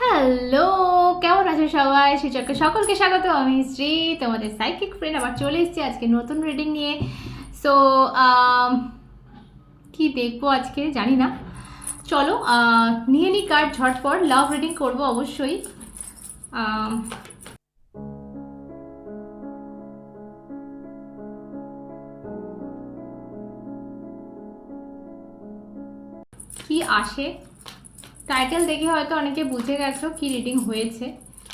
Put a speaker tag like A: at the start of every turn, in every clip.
A: Hello, কেমন আছে সবাই? সূচককে সকলকে স্বাগত। আমি শ্রী, তোমাদের সাইকিক ফ্রেন্ড আবার চলে এসেছি আজকে নতুন রিডিং নিয়ে। সো কি দেখব আজকে জানি না। চলো নিয়ে নিই কার্ড ঝটপট। লাভ রিডিং করব অবশ্যই। কি আসে? টাইটেল দেখে হয়তো অনেকে বুঝে গেছো কি রিডিং হয়েছে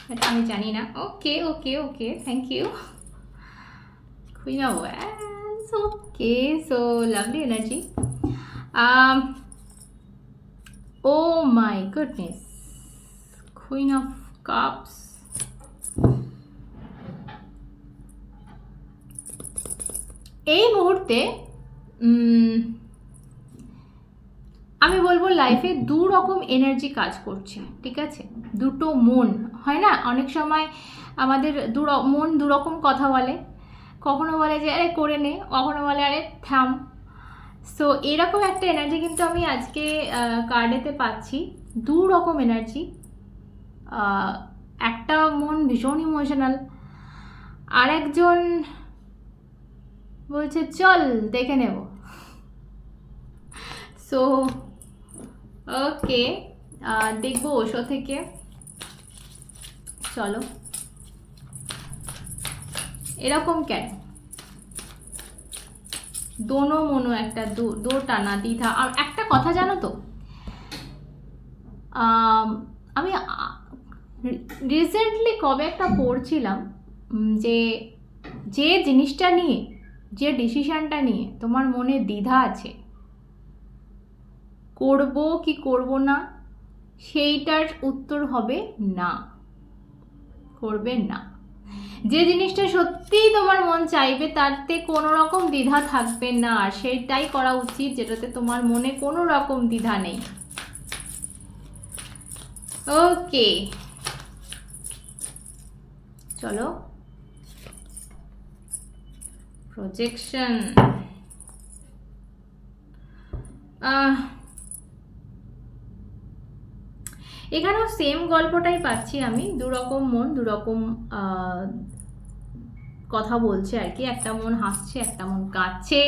A: বাট আমি জানি না। Okay okay okay thank you খুবই okay so lovely energy oh my goodness queen of cups এই মুহূর্তে আমি বলব লাইফে দু রকম এনার্জি কাজ করছে, ঠিক আছে? দুটো মন, হয় না? অনেক সময় আমাদের দু মন দু রকম কথা বলে। কখনো বলে যে, আরে, করে নে। কখনো বলে, আরে, থাম। সো এরকম একটা এনার্জি কিন্তু আমি আজকে কার্ডেতে পাচ্ছি। দু রকম এনার্জি একটা মন ভীষণ ইমোশনাল আর একজন বলছে, চল, দেখে নেব। সো ওকে দেখব ওশো থেকে। চলো। এরকম কেন? দোনো মনো একটা দো দো টানা দ্বিধা। আর একটা কথা জানো তো আম, রিসেন্টলি কবে একটা পড়ছিলাম যে যে জিনিসটা নিয়ে যে ডিসিশনটা নিয়ে তোমার মনে দ্বিধা আছে করব কি করব না, সেইটার উত্তর হবে না। করবে না। যে জিনিসটা সত্যিই তোমার মন চাইবে, তাতে কোনো রকম দ্বিধা থাকবে না, আর সেইটাই করা উচিত যেটাতে তোমার মনে কোনো রকম দ্বিধা নেই। ওকে। চলো। প্রজেকশন আহ এখানেও সেম গল্পটাই পাচ্ছি আমি। দুরকম মন, দুরকম কথা বলছে আর কি। একটা মন হাসছে, একটা মন কাঁদছে।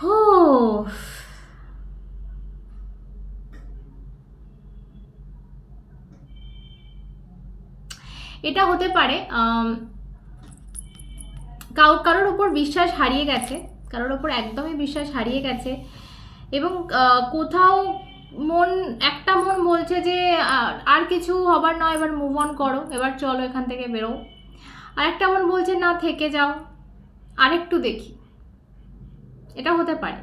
A: হো, এটা হতে পারে কাউ, কারোর উপর বিশ্বাস হারিয়ে গেছে, কারোর উপর একদমই বিশ্বাস হারিয়ে গেছে এবং কোথাও মন, একটা মন বলছে যে আর কিছু হবার নয়, এবার মুভ অন করো, এবার চলো এখান থেকে বেরো আর একটা মন বলছে, না, থেকে যাও, আরেকটু দেখি। এটা হতে পারে।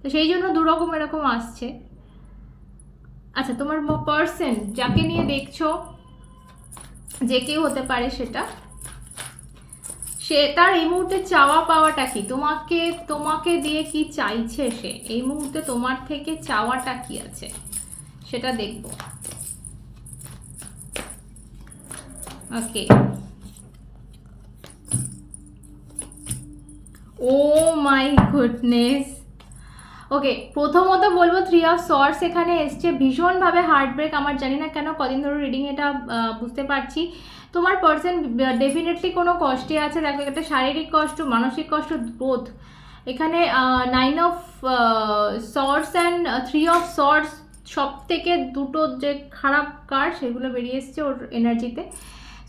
A: তো সেই জন্য দুরকম এরকম আসছে। আচ্ছা তোমার পার্সন যাকে নিয়ে দেখছ, যে কেউ হতে পারে সেটা? সে, তার এই মুহূর্তে চাওয়া পাওয়াটা কি? তোমাকে তোমাকে দিয়ে কি চাইছে সে? এই মুহূর্তে তোমার থেকে চাওয়াটা কি আছে? সেটা দেখব। ওকে। ও মাই গুডনেস। ওকে, প্রথমত বলব থ্রি অফ সর্স এখানে এসছে। ভীষণভাবে হার্ট ব্রেক আমার জানি না কেন, কদিন ধরে রিডিং এটা বুঝতে পারছি। তোমার পার্সন ডেফিনেটলি কোনো কষ্টে আছে। দেখো একটা শারীরিক কষ্ট, মানসিক কষ্ট বোধ এখানে nine of swords and three of swords সব থেকে দুটো যে খারাপ কার্ড সেগুলো বেরিয়ে এসছে ওর এনার্জিতে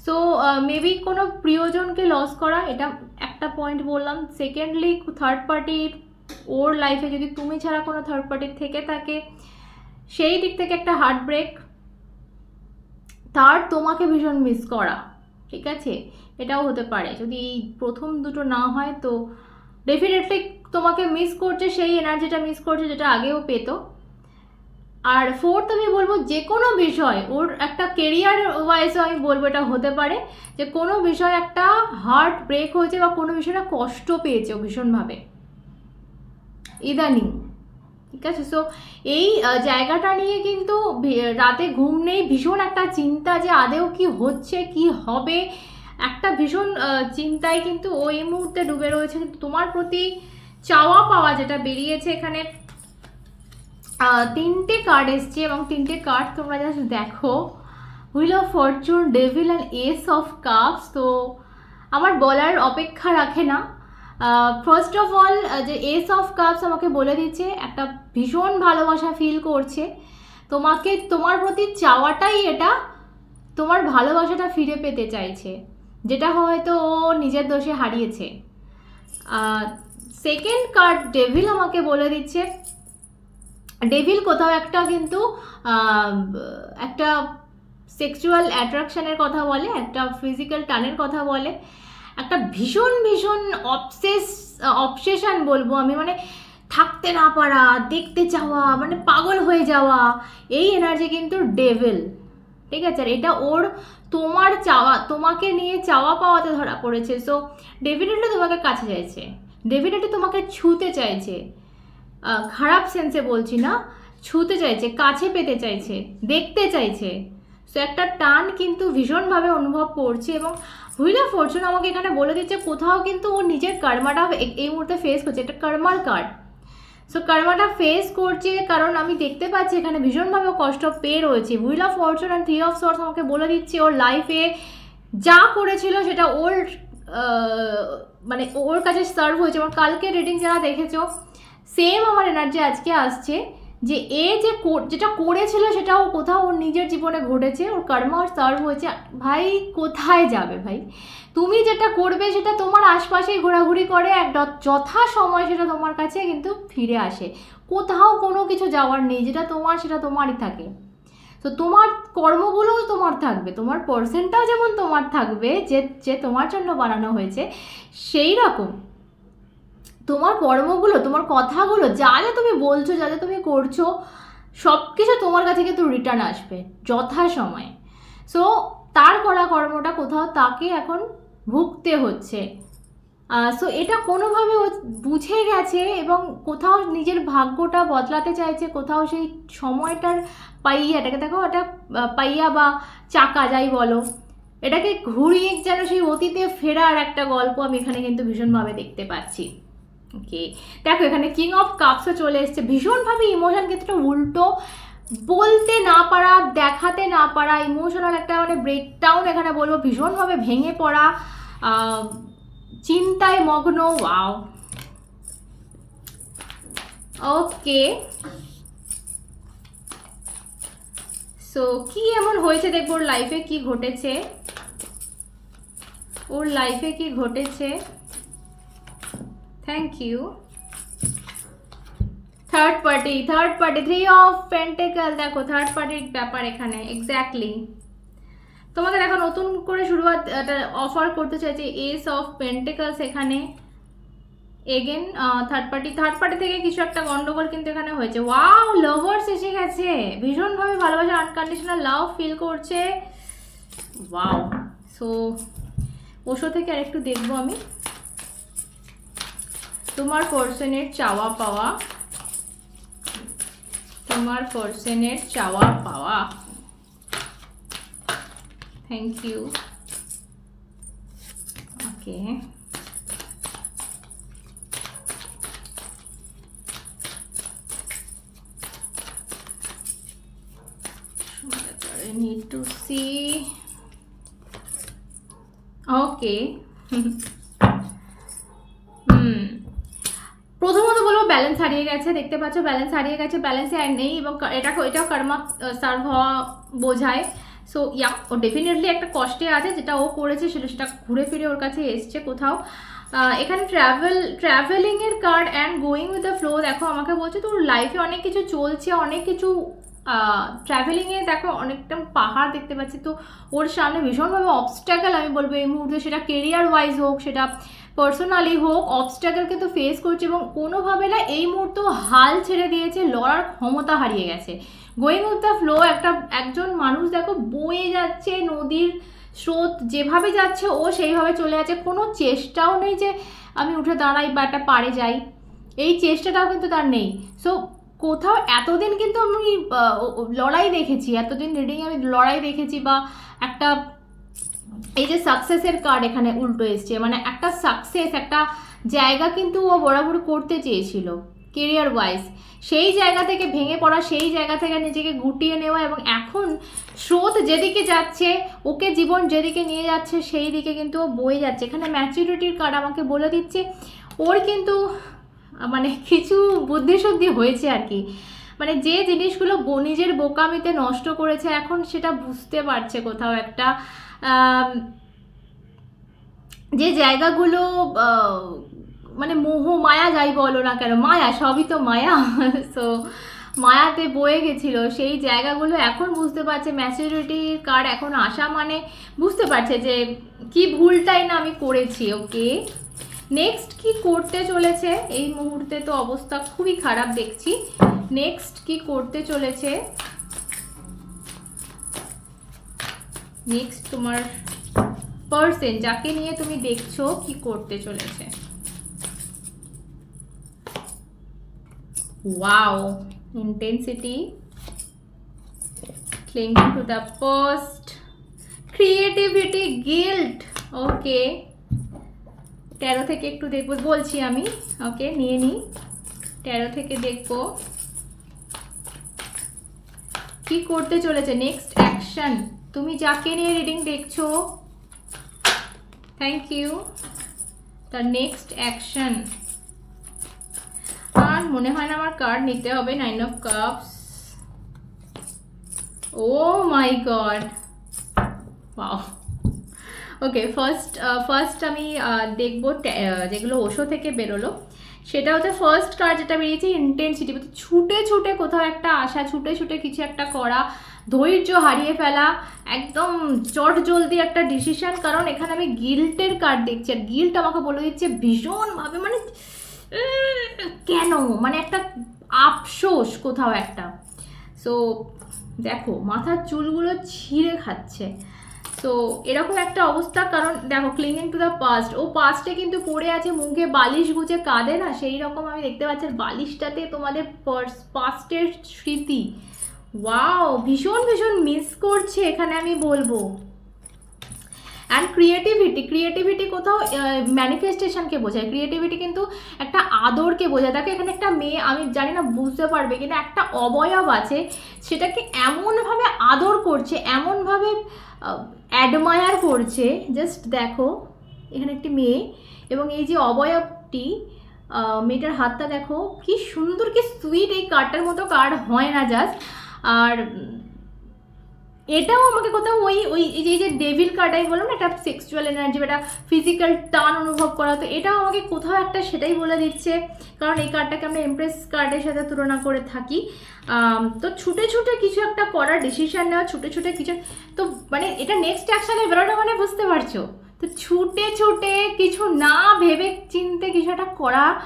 A: সো মেবি কোনো প্রিয়জনকে লস করা, এটা একটা পয়েন্ট বললাম। সেকেন্ডলি থার্ড পার্টির ওর লাইফে যদি তুমি ছাড়া কোনো থার্ড পার্টির থেকে থাকে, সেই দিক থেকে একটা হার্ট ব্রেক তার তোমাকে ভীষণ মিস করা, ঠিক আছে? এটাও হতে পারে। যদি এই প্রথম দুটো না হয় তো ডেফিনেটলি তোমাকে মিস করছে সেই এনার্জিটা মিস করছে যেটা আগেও পেত। আর ফোর্থ আমি বলব যে কোনো বিষয়, ওর একটা কেরিয়ার ওয়াইজও আমি বলব এটা হতে পারে যে কোনো বিষয় একটা হার্ট ব্রেক হয়েছে বা কোনো বিষয়টা কষ্ট পেয়েছে ভীষণভাবে। ইদানিং ঠিক আছে? সো এই জায়গাটা নিয়ে কিন্তু রাতে ঘুম নেই। ভীষণ একটা চিন্তা যে আদেও কি হচ্ছে, কি হবে? একটা ভীষণ চিন্তায় কিন্তু ও এই মুহূর্তে ডুবে রয়েছে। কিন্তু তোমার প্রতি চাওয়া পাওয়া যেটা বেরিয়েছে এখানে তিনটে কার্ড এসছে এবং তিনটে কার্ড তোমরা জাস্ট দেখো। Wheel of fortune devil and ace of cups তো আমার বলার অপেক্ষা রাখে না। ফার্স্ট অফ অল যে এস অফ কাপস আমাকে বলে দিচ্ছে, একটা ভীষণ ভালোবাসা ফিল করছে। তোমাকে, তোমার প্রতি চাওয়াটাই এটা, তোমার ভালোবাসাটা ফিরে পেতে চাইছে, যেটা হয়তো ও নিজের দোষে হারিয়েছে। সেকেন্ড কার্ড ডেভিল আমাকে বলে দিচ্ছে। ডেভিল কোথাও একটা কিন্তু একটা সেক্সুয়াল অ্যাট্রাকশানের কথা বলে, একটা ফিজিক্যাল টানের কথা বলে। একটা ভীষণ ভীষণ অবসেস অবসেশন বলব আমি। মানে থাকতে না পারা, দেখতে চাওয়া মানে পাগল হয়ে যাওয়া, এই এনার্জি কিন্তু ডেভিল ঠিক আছে? আর এটা ওর তোমার চাওয়া, তোমাকে নিয়ে চাওয়া পাওয়াতে ধরা পড়েছে। সো ডেফিনেটলি তোমাকে কাছে চাইছে। ডেফিনেটলি তোমাকে ছুতে চাইছে। খারাপ সেন্সে বলছি না, ছুতে চাইছে, কাছে পেতে চাইছে, দেখতে চাইছে। সো একটা টান কিন্তু ভীষণভাবে অনুভব করছে এবং হুইল অফ ফরচুন আমাকে এখানে বলে দিচ্ছে কোথাও কিন্তু ও নিজের কর্মাটা এই মুহূর্তে ফেস করছে, এটা কর্মার কার্ড সো কর্মাটা ফেস করছে কারণ আমি দেখতে পাচ্ছি এখানে ভীষণভাবে কষ্ট পেয়ে রয়েছে। Wheel of fortune and three of swords আমাকে বলে দিচ্ছে ওর লাইফে যা করেছিল সেটা ওর মানে ওর কাছে সার্ভ হয়েছে আমার কালকে রিডিং যারা দেখেছ সেম আমার এনার্জি আজকে আসছে। যে এ যে যেটা করেছিল সেটাও কোথাও ওর নিজের জীবনে ঘটেছে, ওর কর্ম সার্ভ হয়েছে। ভাই, কোথায় যাবে ভাই? তুমি যেটা করবে সেটা তোমার আশপাশেই ঘোরাঘুরি করে, এক যথা সময় সেটা তোমার কাছে কিন্তু ফিরে আসে। কোথাও কোনো কিছু যাওয়ার নেই, যেটা তোমার সেটা তোমারই থাকে। তো তোমার কর্মগুলোও তোমার থাকবে, তোমার পার্সেন্টটাও যেমন তোমার থাকবে, যে যে তোমার জন্য বানানো হয়েছে, সেই রকম। তোমার কর্মগুলো, তোমার কথাগুলো, যা যা তুমি বলছো, যা যা তুমি করছ সব কিছু তোমার কাছে কিন্তু রিটার্ন আসবে যথাসময়ে। সো তার করা কর্মটা কোথাও তাকে এখন ভুগতে হচ্ছে। সো এটা কোনোভাবে ও বুঝে গেছে এবং কোথাও নিজের ভাগ্যটা বদলাতে চাইছে, কোথাও সেই সময়টার পাইয়া এটাকে দেখো এটা পাইয়া বা চাকা যাই বলো, এটাকে ঘুরিয়ে যেন সেই অতীতে ফেরার একটা গল্প আমি এখানে কিন্তু ভীষণভাবে দেখতে পাচ্ছি। ওকে দেখো, এখানে কিং অফ কাপসও চলে এসছে। ভীষণভাবে ইমোশন ক্ষেত্রে উল্টো। বলতে না পারা, দেখাতে না পারা ইমোশনাল একটা মানে ব্রেকডাউন এখানে বলব। ভীষণভাবে ভেঙে পড়া চিন্তায় মগ্ন। ওয়াও ওকে সো কি এমন হয়েছে দেখব ওর লাইফে কি ঘটেছে? ওর লাইফে কি ঘটেছে? Thank you third party third party three of pentacles দেখো থার্ড পার্টির ব্যাপার এখানে এক্স্যাক্টলি তোমাকে দেখো নতুন করে শুরুয়াত অফার করতে চাইছে এস অফ পেন্টেকালস এখানে again third party third party থেকে কিছু একটা গন্ডগোল কিন্তু এখানে হয়েছে। ওয়াও লাভার্স এসে গেছে, ভীষণভাবে ভালোবাসা আনকন্ডিশনাল লাভ ফিল করছে। ওয়াও সো ওশো থেকে আরেকটু দেখব আমি। তোমার পার্সনের চাওয়া পাওয়া তোমার পার্সনের চাওয়া পাওয়া thank you okay I need to see. Okay. হুম প্রথমত বলব ব্যালেন্স হারিয়ে গেছে, দেখতে পাচ্ছ ব্যালেন্স হারিয়ে গেছে ব্যালেন্সে আর নেই এবং এটা এটাও কর্মা সার্ভ হওয়া বোঝায়। সো ইয়া ও ডেফিনেটলি একটা কষ্টে আছে, যেটা ও করেছে, সেটা সেটা ঘুরে ফিরে ওর কাছে এসছে কোথাও। এখানে travel ট্রাভেলিংয়ের card and going with the flow দেখো আমাকে বলছে তোর লাইফে অনেক কিছু চলছে, অনেক কিছু ট্রাভেলিংয়ে দেখো অনেকটা পাহাড় দেখতে পাচ্ছি। তো ওর সামনে ভীষণভাবে অবস্ট্যাকেল আমি বলব এই মুহূর্তে, সেটা কেরিয়ার ওয়াইজ হোক, সেটা পার্সোনালি হোক অবস্ট্যাকেল কিন্তু ফেস করছে এবং কোনোভাবে না এই মুহূর্তে হাল ছেড়ে দিয়েছে, লড়ার ক্ষমতা হারিয়ে গেছে। গোয়িং উইথ দ্য ফ্লো একটা, একজন মানুষ দেখো বয়ে যাচ্ছে নদীর স্রোত, যেভাবে যাচ্ছে ও সেইভাবে চলে যাচ্ছে। কোনো চেষ্টাও নেই যে আমি উঠে দাঁড়াই বা একটা পারে যাই। এই চেষ্টাটাও কিন্তু তার নেই। সো কোথাও এতদিন কিন্তু আমি লড়াই দেখেছি, এতদিন রিডিংয়ে আমি লড়াই দেখেছি বা একটা এই যে সাকসেসের কার্ড এখানে উল্টো এসছে মানে একটা সাকসেস একটা জায়গা কিন্তু ও বরাবর করতে চেয়েছিল কেরিয়ার ওয়াইজ সেই জায়গা থেকে ভেঙে পড়া, সেই জায়গা থেকে নিজেকে গুটিয়ে নেওয়া এবং এখন স্রোত যেদিকে যাচ্ছে, ওকে জীবন যেদিকে নিয়ে যাচ্ছে, সেই দিকে কিন্তু ও বয়ে যাচ্ছে। এখানে ম্যাচুরিটির কার্ড আমাকে বলে দিচ্ছে, ওর কিন্তু মানে কিছু বুদ্ধিশুদ্ধি হয়েছে আর কি। মানে যে জিনিসগুলো নিজের বোকামিতে নষ্ট করেছে, এখন সেটা বুঝতে পারছে কোথাও একটা। যে জায়গাগুলো মানে মোহ, মায়া যাই বলো না কেন, মায়া, সবই তো মায়া। সো মায়াতে বয়ে গেছিল। সেই জায়গাগুলো এখন বুঝতে পারছে ম্যাচুরিটির কার্ড এখন আসা মানে বুঝতে পারছে যে কি ভুলটাই না আমি করেছি ওকে নেক্সট কি করতে চলেছে? এই মুহূর্তে তো অবস্থা খুবই খারাপ দেখছি। নেক্সট কি করতে চলেছে? নেক্সট তোমার পার্সন যাকে নিয়ে তুমি দেখছ কি করতে চলেছে? Wow intensity clinging to the past creativity, guilt. Okay তেরো থেকে একটু দেখব, বলছি আমি। ওকে নিয়ে নিই তেরো থেকে দেখব। কি করতে চলেছে? নেক্সট অ্যাকশন তুমি যাকে নিয়ে রিডিং দেখছ থ্যাংক ইউ তার নেক্সট অ্যাকশন আর মনে হয় না আমার কার্ড নিতে হবে nine of cups oh my god okay first first আমি দেখব যেগুলো ওশো থেকে বেরোলো, সেটা হচ্ছে ফার্স্ট কার্ড যেটা বেরিয়েছে ইন্টেন্সিটি ছুটে ছুটে কোথাও একটা আসা ছুটে ছুটে কিছু একটা করা ধৈর্য হারিয়ে ফেলা, একদম চট জলদি একটা ডিসিশন কারণ এখানে আমি গিল্টের কার্ড দেখছি, আর গিল্ট আমাকে বলে দিচ্ছে ভীষণভাবে মানে কেন? মানে একটা আফসোস কোথাও একটা। সো দেখো, মাথার চুলগুলো ছিঁড়ে খাচ্ছে। তো এরকম একটা অবস্থা, কারণ দেখো ক্লিনিং টু দ্য পাস্ট ও পাস্টে কিন্তু পড়ে আছে, মুখে বালিশ গুজে কাঁদে না, সেই রকম আমি দেখতে পাচ্ছি। বালিশটাতে তোমাদের পাস্টের স্মৃতি ওয়াও ভীষণ ভীষণ মিস করছে, এখানে আমি বলব। অ্যান্ড ক্রিয়েটিভিটি ক্রিয়েটিভিটি কোথাও ম্যানিফেস্টেশনকে বোঝায়। ক্রিয়েটিভিটি কিন্তু একটা আদরকে বোঝায়। দেখো, এখানে একটা মেয়ে, আমি জানি না, বুঝতে পারবে কিন্তু একটা অবয়ব আছে, সেটাকে এমনভাবে আদর করছে, এমনভাবে অ্যাডমায়ার করছে। জাস্ট দেখো, এখানে একটি মেয়ে, এবং এই যে অবয়বটি মেয়েটার হাতটা দেখো, কি সুন্দর, কি সুইট এই কার্ডটার মতো কার্ড হয় না জাস্ট আর এটাও আমাকে কোথাও ওই ওই, এই যে- ডেভিল কার্ড আমি বললাম না একটা সেক্সুয়াল এনার্জি বা একটা ফিজিক্যাল টান অনুভব করা, তো এটাও আমাকে কোথাও একটা সেটাই বলে দিচ্ছে। কারণ এই কার্ডটাকে আমরা এমপ্রেস কার্ডের সাথে তুলনা করে থাকি। তো ছুটে ছুটে কিছু একটা করার ডিসিশন নেওয়া, ছুটে ছুটে কিছু, তো মানে এটা নেক্সট অ্যাকশনে বেরোনো মানে বুঝতে পারছ? তো ছুটে ছুটে কিছু না ভেবে চিনতে কিছু একটা করা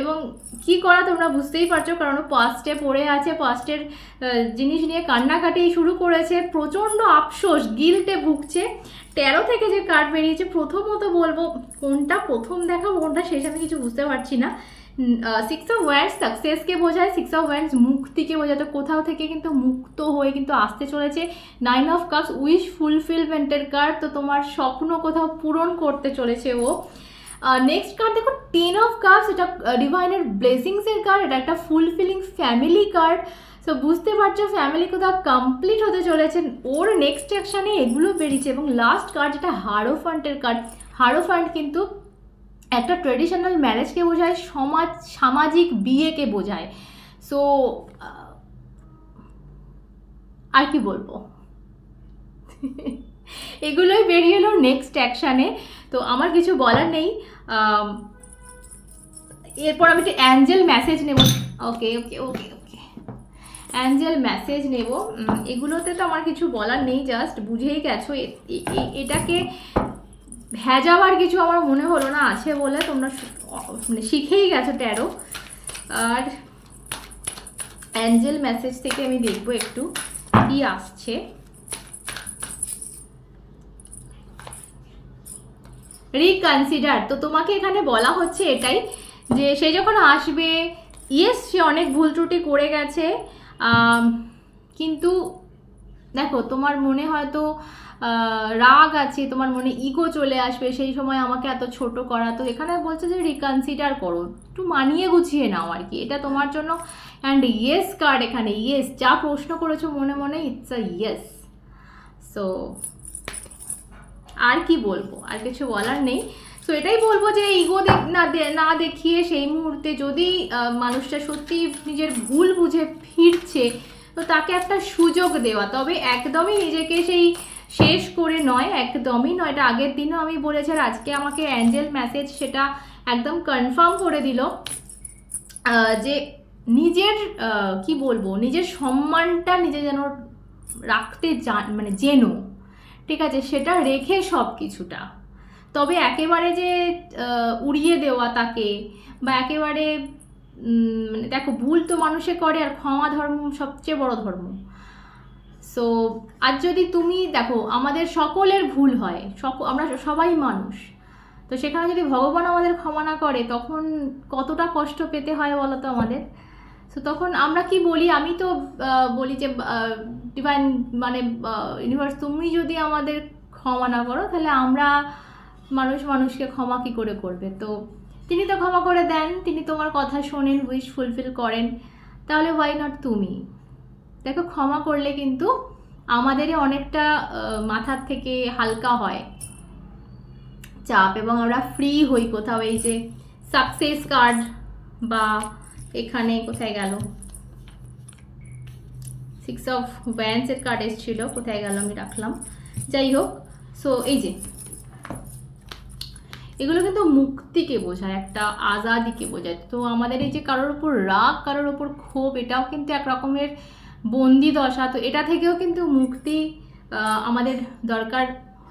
A: এবং কি করা তোমরা বুঝতেই পারছ, কারণ পাস্টে পড়ে আছে পাস্টের জিনিস নিয়ে কান্নাকাটি শুরু করেছে, প্রচণ্ড আফসোস গিল্টে ভুগছে। তেরো থেকে যে কার্ড বেরিয়েছে, প্রথমত বলব, কোনটা প্রথম দেখাবো, কোনটা শেষ আমি কিছু বুঝতে পারছি না। সিক্স অফ ওয়ান্স সাকসেসকে বোঝায় সিক্স অফ ওয়ান্স মুক্তিকে বোঝায়। তো কোথাও থেকে কিন্তু মুক্ত হয়ে কিন্তু আসতে চলেছে। নাইন অফ কাপস উইশ ফুলফিলমেন্টের কার্ড তো তোমার স্বপ্ন কোথাও পূরণ করতে চলেছে ও। নেক্সট কার্ড দেখো টেন অফ কার্ডস এটা ডিভাইনের ব্লেসিংসের কার্ড এটা একটা ফুলফিলিং ফ্যামিলি কার্ড সো বুঝতে পারছ ফ্যামিলি কোথাও কমপ্লিট হতে চলেছে। ওর নেক্সট অ্যাকশানে এগুলো বেরিয়েছে এবং লাস্ট কার্ড যেটা হারো ফান্ডের কার্ড হারো ফান্ড কিন্তু একটা ট্রেডিশনাল ম্যারেজকে বোঝায়, সমাজ, সামাজিক বিয়েকে বোঝায়। সো আর কি বলব? এগুলোই বেরিয়ে এলো নেক্সট অ্যাকশানে তো আমার কিছু বলার নেই এরপর আমি একটা অ্যাঞ্জেল মেসেজ নেব। ওকে ওকে ওকে ওকে অ্যাঞ্জেল মেসেজ নেব। এগুলোতে তো আমার কিছু বলার নেই জাস্ট বুঝেই গেছো। এটাকে ভেজাবার কিছু আমার মনে হলো না আছে বলে তোমরা মানে শিখেই গেছো ট্যারো আর অ্যাঞ্জেল মেসেজ থেকে আমি দেখব একটু, কি আসছে। রিকনসিডার তো তোমাকে এখানে বলা হচ্ছে এটাই যে সে যখন আসবে ইয়েস সে অনেক ভুল ত্রুটি করে গেছে কিন্তু দেখো, তোমার মনে হয়তো রাগ আছে, তোমার মনে ইগো চলে আসবে, সেই সময় আমাকে এত ছোট করা। তো এখানে বলছে যে রিকনসিডার করো, একটু মানিয়ে গুছিয়ে নাও আর কি। এটা তোমার জন্য অ্যান্ড ইয়েস কার্ড এখানে ইয়েস যা প্রশ্ন করেছ মনে মনে ইটস আ ইয়েস সো আর কি বলব? আর কিছু বলার নেই। সো এটাই বলব যে ইগো না না দেখিয়ে সেই মুহূর্তে যদি মানুষটা সত্যি নিজের ভুল বুঝে ফিরছে, তো তাকে একটা সুযোগ দেওয়া। তবে একদমই নিজেকে সেই শেষ করে নয়, একদমই নয়। এটা আগের দিনও আমি বলেছি আর আজকে আমাকে অ্যাঞ্জেল মেসেজ সেটা একদম কনফার্ম করে দিল যে নিজের কি বলব? নিজের সম্মানটা নিজে যেন রাখতে জান মানে জেনো। ঠিক আছে, সেটা রেখে সব কিছুটা। তবে একেবারে যে উড়িয়ে দেওয়া তাকে বা একেবারে মানে দেখো, ভুল তো মানুষে করে আর ক্ষমা ধর্ম সবচেয়ে বড় ধর্ম। সো আর যদি তুমি দেখো, আমাদের সকলের ভুল হয়, সক, আমরা সবাই মানুষ, তো সেখানে যদি ভগবান আমাদের ক্ষমা না করে, তখন কতটা কষ্ট পেতে হয় বলো তো আমাদের? সো তখন আমরা কি বলি? আমি তো বলি যে ডিভাইন মানে ইউনিভার্স তুমি যদি আমাদের ক্ষমা না করো, তাহলে আমরা মানুষ মানুষকে ক্ষমা কি করে করবে? তো তিনি তো ক্ষমা করে দেন, তিনি তোমার কথা শোনেন উইশ ফুলফিল করেন। তাহলে ওয়াই নট তুমি? দেখো, ক্ষমা করলে কিন্তু আমাদেরই অনেকটা মাথার থেকে হালকা হয় চাপ, এবং আমরা ফ্রি হই কোথাও, এই যে সাকসেস কার্ড বা এখানে কোথায় গেল? সিক্স অফ ব্যান্সের কার্ড এসেছিল, কোথায় গেল আমি রাখলাম। যাই হোক সো এই যে এগুলো কিন্তু মুক্তিকে বোঝায়, একটা আজাদিকে বোঝায়। তো আমাদের এই যে কারোর উপর রাগ, কারোর উপর ক্ষোভ, এটাও কিন্তু এক রকমের বন্দি দশা। তো এটা থেকেও কিন্তু মুক্তি আমাদের দরকার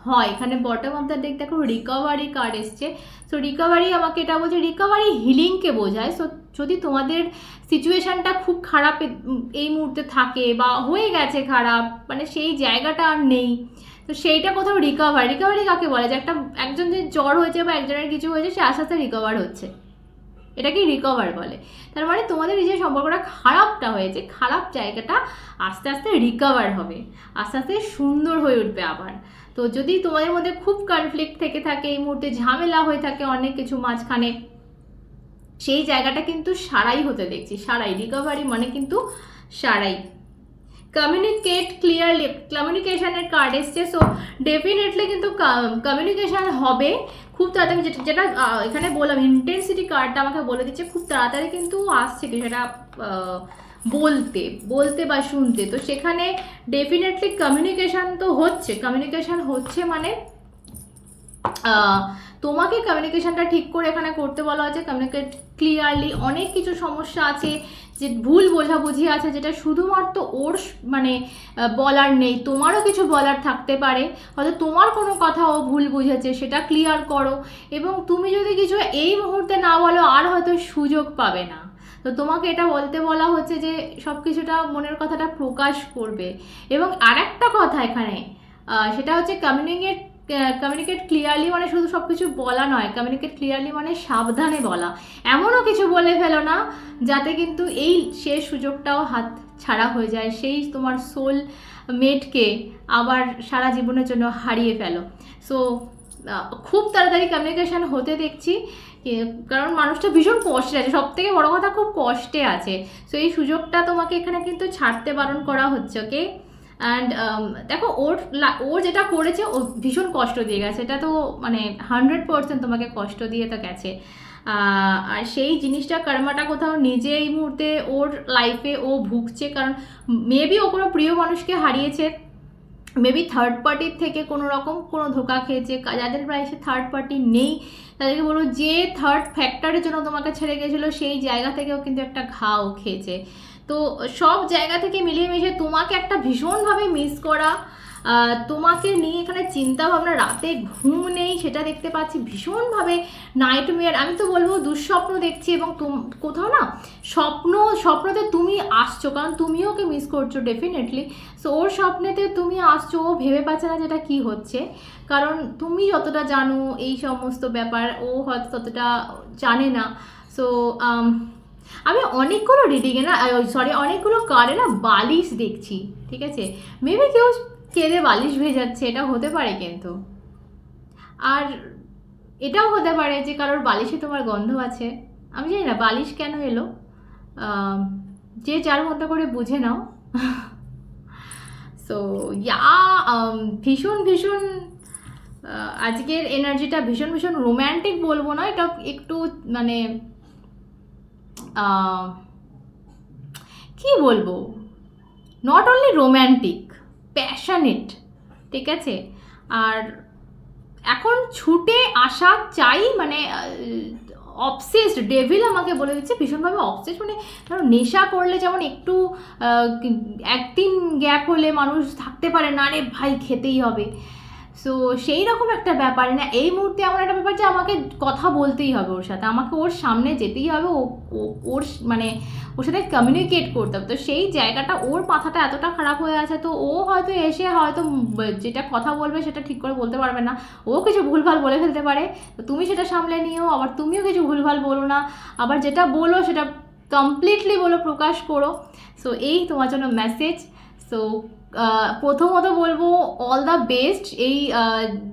A: হয়। এখানে বটম অফ দ্য ডেক দেখো রিকভারি কার্ড এসছে। সো রিকভারি আমাকে এটা বলছে রিকভারি হিলিংকে বোঝায়। সো যদি তোমাদের সিচুয়েশনটা খুব খারাপ এই মুহূর্তে থাকে বা হয়ে গেছে খারাপ মানে সেই জায়গাটা আর নেই, তো সেইটা কোথাও রিকভার রিকভারি কাকে বলে? যে একটা, একজন যে জ্বর হয়েছে বা একজনের কিছু হয়েছে, সে আস্তে আস্তে রিকভার হচ্ছে। এটাকে রিকভার বলে। তার মানে তোমাদের এই যে সম্পর্কটা খারাপটা হয়েছে, খারাপ জায়গাটা আস্তে আস্তে রিকভার হবে, আস্তে আস্তে সুন্দর হয়ে উঠবে আবার। তো যদি তোমাদের মধ্যে খুব কনফ্লিক্ট থেকে থাকে, এই মুহূর্তে ঝামেলা হয়ে থাকে অনেক কিছু, মাঝখানে সেই জায়গাটা কিন্তু সারাই হতে দেখছি, সারাই। রিকভারি মানে কিন্তু সারাই। কমিউনিকেট ক্লিয়ারলি কমিউনিকেশানের কার্ড এসছে সো ডেফিনেটলি কিন্তু কমিউনিকেশান হবে খুব তাড়াতাড়ি। যেটা যেটা এখানে বললাম ইন্টেন্সিটি কার্ডটা আমাকে বলে দিচ্ছে, খুব তাড়াতাড়ি কিন্তু আসছে সেটা বলতে বলতে বা শুনতে। তো সেখানে ডেফিনেটলি কমিউনিকেশান তো হচ্ছে কমিউনিকেশান হচ্ছে মানে তোমাকে কমিউনিকেশানটা ঠিক করে এখানে করতে বলা হয়েছে কমিউনিকেট ক্লিয়ারলি অনেক কিছু সমস্যা আছে, যে ভুল বোঝাবুঝি আছে, যেটা শুধুমাত্র ওর মানে বলার নেই, তোমারও কিছু বলার থাকতে পারে, হয়তো তোমার কোনো কথা ও ভুল বুঝেছে, সেটা ক্লিয়ার করো, এবং তুমি যদি কিছু এই মুহূর্তে না বলো, আর হয়তো সুযোগ পাবে না। তো তোমাকে এটা বলতে বলা হচ্ছে যে সব কিছুটা মনের কথাটা প্রকাশ করবে। এবং আরেকটা কথা এখানে সেটা হচ্ছে কমিউনিকেট কমিউনিকেট ক্লিয়ারলি মানে শুধু সব কিছু বলা নয় কমিউনিকেট ক্লিয়ারলি মানে সাবধানে বলা। এমনও কিছু বলে ফেলো না, যাতে কিন্তু এই শেষ সুযোগটাও হাত ছাড়া হয়ে যায়, সেই তোমার সোল মেটকে আবার সারা জীবনের জন্য হারিয়ে ফেলো। সো খুব তাড়াতাড়ি কমিউনিকেশান হতে দেখছি কারণ মানুষটা ভীষণ কষ্টে আছে সব থেকে বড়ো কথা খুব কষ্টে আছে। সো এই সুযোগটা তোমাকে এখানে কিন্তু ছাড়তে বারণ করা হচ্ছে ওকে অ্যান্ড দেখো, ওর লা- ও যেটা করেছে, ও ভীষণ কষ্ট দিয়ে গেছে। এটা তো মানে হান্ড্রেড পার্সেন্ট তোমাকে কষ্ট দিয়ে তো গেছে। আর সেই জিনিসটা, কর্মাটা কোথাও নিজে এই মুহূর্তে ওর লাইফে ও ভুগছে। কারণ মেবি ও কোনো প্রিয় মানুষকে হারিয়েছে। মেবি থার্ড পার্টির থেকে কোনো রকম কোনো ধোকা খেয়েছে। যাদের প্রায় সে থার্ড পার্টি নেই, তাদেরকে বলব যে থার্ড ফ্যাক্টরের জন্য তোমাকে ছেড়ে গেছিল, সেই জায়গা থেকেও কিন্তু একটা ঘাও খেয়েছে। তো সব জায়গা থেকে মিলিয়ে মিশিয়ে তোমাকে একটা ভীষণভাবে মিস করা তোমাকে নিয়ে এখানে চিন্তা ভাবনা রাতে ঘুম নেই, সেটা দেখতে পাচ্ছি ভীষণভাবে নাইট মেয়ার আমি তো বলব দুঃস্বপ্ন দেখছি এবং কোথাও না স্বপ্ন, স্বপ্নতে তুমি আসছো, কারণ তুমিও ওকে মিস করছ ডেফিনেটলি সো ওর স্বপ্নেতে তুমি আসছো, ও ভেবে পাচ্ছে না যেটা কি হচ্ছে। কারণ তুমি যতটা জানো এই সমস্ত ব্যাপার, ও হয়তো ততটা জানে না। সো আমি অনেকগুলো রিডিংয়ে না সরি অনেকগুলো কার্ডে না বালিশ দেখছি ঠিক আছে? মেবি কেউ কেঁদে বালিশ ভেজাচ্ছে এটা হতে পারে কিন্তু। আর এটাও হতে পারে যে কারোর বালিশে তোমার গন্ধ আছে। আমি জানি না বালিশ কেন এলো? যে যার মতো করে বুঝে নাও। সো ইয়া um, ভীষণ ভীষণ আজকের এনার্জিটা ভীষণ ভীষণ রোম্যান্টিক বলব না এটা একটু মানে কি বলব? নট অনলি রোম্যান্টিক প্যাশনেট ঠিক আছে? আর এখন ছুটে আসা চাই মানে অবসেসড ডেভিল আমাকে বলে দিচ্ছে, ভীষণভাবে অবসেস মানে ধরো, নেশা করলে যেমন একটু একদিন গ্যাপ হলে মানুষ থাকতে পারে না রে ভাই, খেতেই হবে। সো সেই রকম একটা ব্যাপার। না, এই মুহূর্তে আমার একটা ব্যাপার যে আমাকে কথা বলতেই হবে ওর সাথে। আমাকে ওর সামনে যেতেই হবে। ও- ওর মানে ওর সাথে কমিউনিকেট করতে হবে। তো সেই জায়গাটা ওর মাথাটা এতটা খারাপ হয়ে আছে, তো ও হয়তো এসে হয়তো যেটা কথা বলবে সেটা ঠিক করে বলতে পারবে না। ও কিছু ভুলভাল বলে ফেলতে পারে। তো তুমি সেটা সামলে নিও। আবার তুমিও কিছু ভুলভাল বলো না। আবার যেটা বলো সেটা কমপ্লিটলি বলো, প্রকাশ করো। সো এই তোমার জন্য মেসেজ সো প্রথমত বলব অল দ্য বেস্ট এই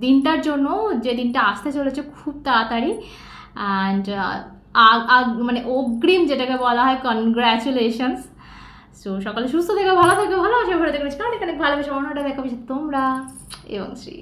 A: দিনটার জন্য, যে দিনটা আসতে চলেছে খুব তাড়াতাড়ি। অ্যান্ড মানে অগ্রিম যেটাকে বলা হয় কনগ্র্যাচুলেশনস সো সকালে সুস্থ থেকে, ভালো থেকে ভালো আশা করে দেখবেন অনেক অনেক ভালোবেসে অন্যটা দেখাবে তোমরা এবং শ্রী